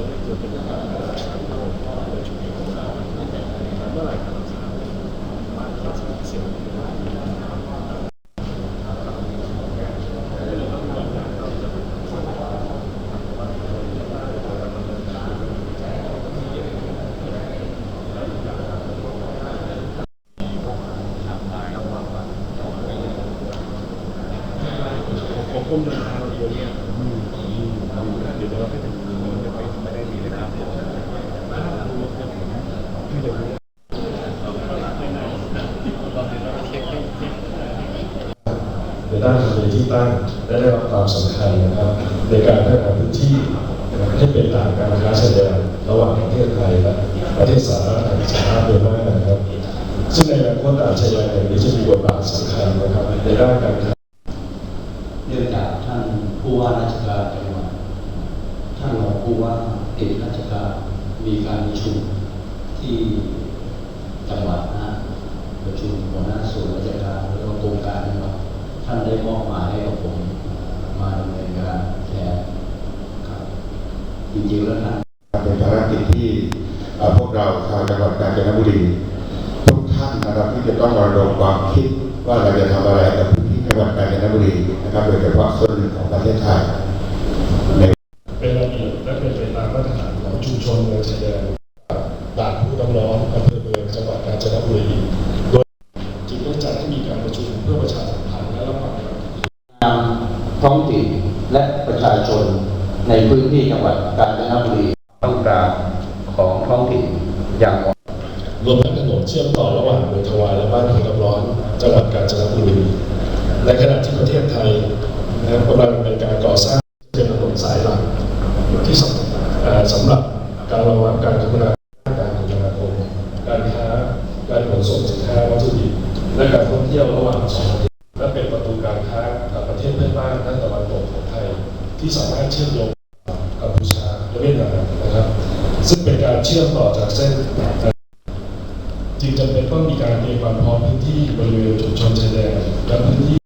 เมื่อไรครับมาครับเสียงของกรมเดินทางเราเยอะเนี่ยเดี๋ยวเราไปถึงม่ได้มีเลยครับไม่เดี๋ยวนี้ ในด้านทำเลที่ตั้งและได้รับความสำคัญนะครับ ในการพัฒนาพื้นที่ให้เป็นฐานการค้าชายแดนระหว่างประเทศไทยและประเทศสหรัฐอเมริกานะครับ ซึ่งในอนาคตด่านชายแดนแห่งนี้จะมีบทบาทสำคัญนะครับ ในด้านการค้าเนื่องจากท่านผู้ว่าราชการจังหวัดท่านรองผู้ว่าติดราชการมีการประชุมที่จังหวัดนะประชุมหัวหน้าส่วนราชการแล้วก็โครงการจังหวัด ท่านได้มอบหมายให้กับผมมาดำเนินการแทนครับจริงๆแล้วท่านเป็นภารกิจที่พวกเราชาวจังหวัดกาญจนบุรีทุกท่านนะครับที่จะต้องระดมความคิดว่าเราจะทำอะไรกับพื้นที่จังหวัดกาญจนบุรีนะครับ โดยเฉพาะส่วนหนึ่งของประเทศไทยเป็นระเบียบและเป็นไปตามมาตรฐานของชุมชนเมืองชายแดนด่านผู้ต้องร้อนอำเภอเมืองจังหวัดกาญจนบุรีโดยจึงได้จัดให้มีการประชุมเพื่อประชาสัม ท้องถิ่นและประชาชนในพื้นที่จังหวัดกาญจนบุรีต้องการของท้องถิ่นอย่างรวมทั้งถนนเชื่อมต่อระหว่างเมืองทวายและบ้านหัวน้ำร้อน จังหวัดกาญจนบุรีในขณะที่ประเทศไทยนะครับกำลังดำเป็นการก่อสร้างเป็นถนนสายหลักที่สำสำหรับการรองรับการคมนาคมการคมนาคมการค้าการขนส่งสินค้าวัตถุดิบและการท่องเที่ยวระหว่างสองประเทศ ตะวันตกของไทย ที่สามารถเชื่อมโยงกัมพูชาและเวียดนามนะครับ ซึ่งเป็นการเชื่อมต่อจากเส้นจึงจำเป็นต้องมีการเตรียมความพร้อมพื้นที่บริเวณจุดชนชายแดนและพื้นที่